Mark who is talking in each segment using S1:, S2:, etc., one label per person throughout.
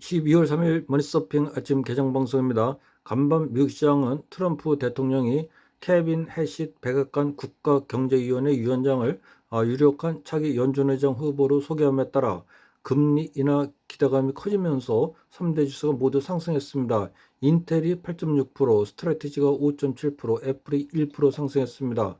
S1: 12월 3일 머니서핑 아침 개장 방송입니다. 간밤 미국 시장은 트럼프 대통령이 케빈 해시 백악관 국가경제위원회 위원장을 아, 유력한 차기 연준회장 후보로 소개함에 따라 금리 인하 기대감이 커지면서 3대 지수가 모두 상승했습니다. 인텔이 8.6%, 스트래티지가 5.7%, 애플이 1% 상승했습니다.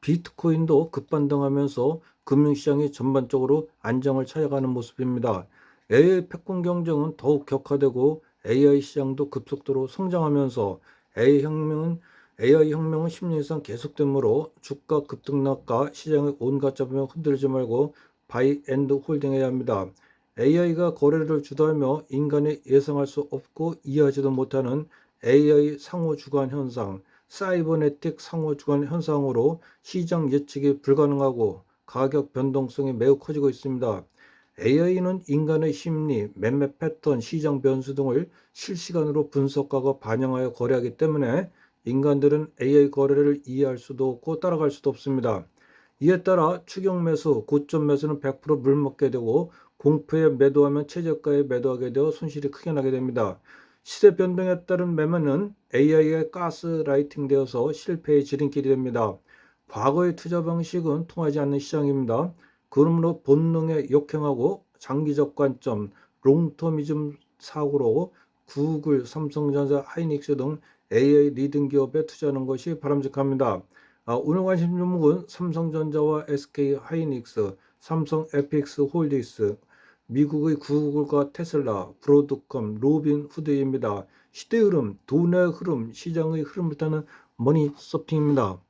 S1: 비트코인도 급반등하면서 금융시장이 전반적으로 안정을 찾아가는 모습입니다. AI 패권 경쟁은 더욱 격화되고 AI 시장도 급속도로 성장하면서 AI 혁명은 AI 혁명은 10년 이상 계속되므로 주가 급등락과 시장의 온갖 잡으면 흔들지 말고 바이 앤드 홀딩해야 합니다. AI가 거래를 주도하며 인간이 예상할 수 없고 이해하지도 못하는 AI 상호 주관 현상, 사이버네틱 상호 주관 현상으로 시장 예측이 불가능하고 가격 변동성이 매우 커지고 있습니다. AI는 인간의 심리, 매매 패턴, 시장 변수 등을 실시간으로 분석하고 반영하여 거래하기 때문에 인간들은 AI 거래를 이해할 수도 없고 따라갈 수도 없습니다. 이에 따라 추격 매수, 고점 매수는 100% 물먹게 되고 공포에 매도하면 최저가에 매도하게 되어 손실이 크게 나게 됩니다. 시세 변동에 따른 매매는 AI에 가스라이팅 되어서 실패의 지름길이 됩니다. 과거의 투자 방식은 통하지 않는 시장입니다. 그러므로 본능에 역행하고 장기적 관점, 롱터미즘 사고로 구글, 삼성전자, 하이닉스 등 AI 리딩 기업에 투자하는 것이 바람직합니다. 아, 오늘 관심 종목은 삼성전자와 SK 하이닉스, 삼성 에픽스 홀딩스, 미국의 구글과 테슬라, 브로드컴, 로빈 후드입니다. 시대 흐름, 돈의 흐름, 시장의 흐름을 타는 머니 서핑입니다.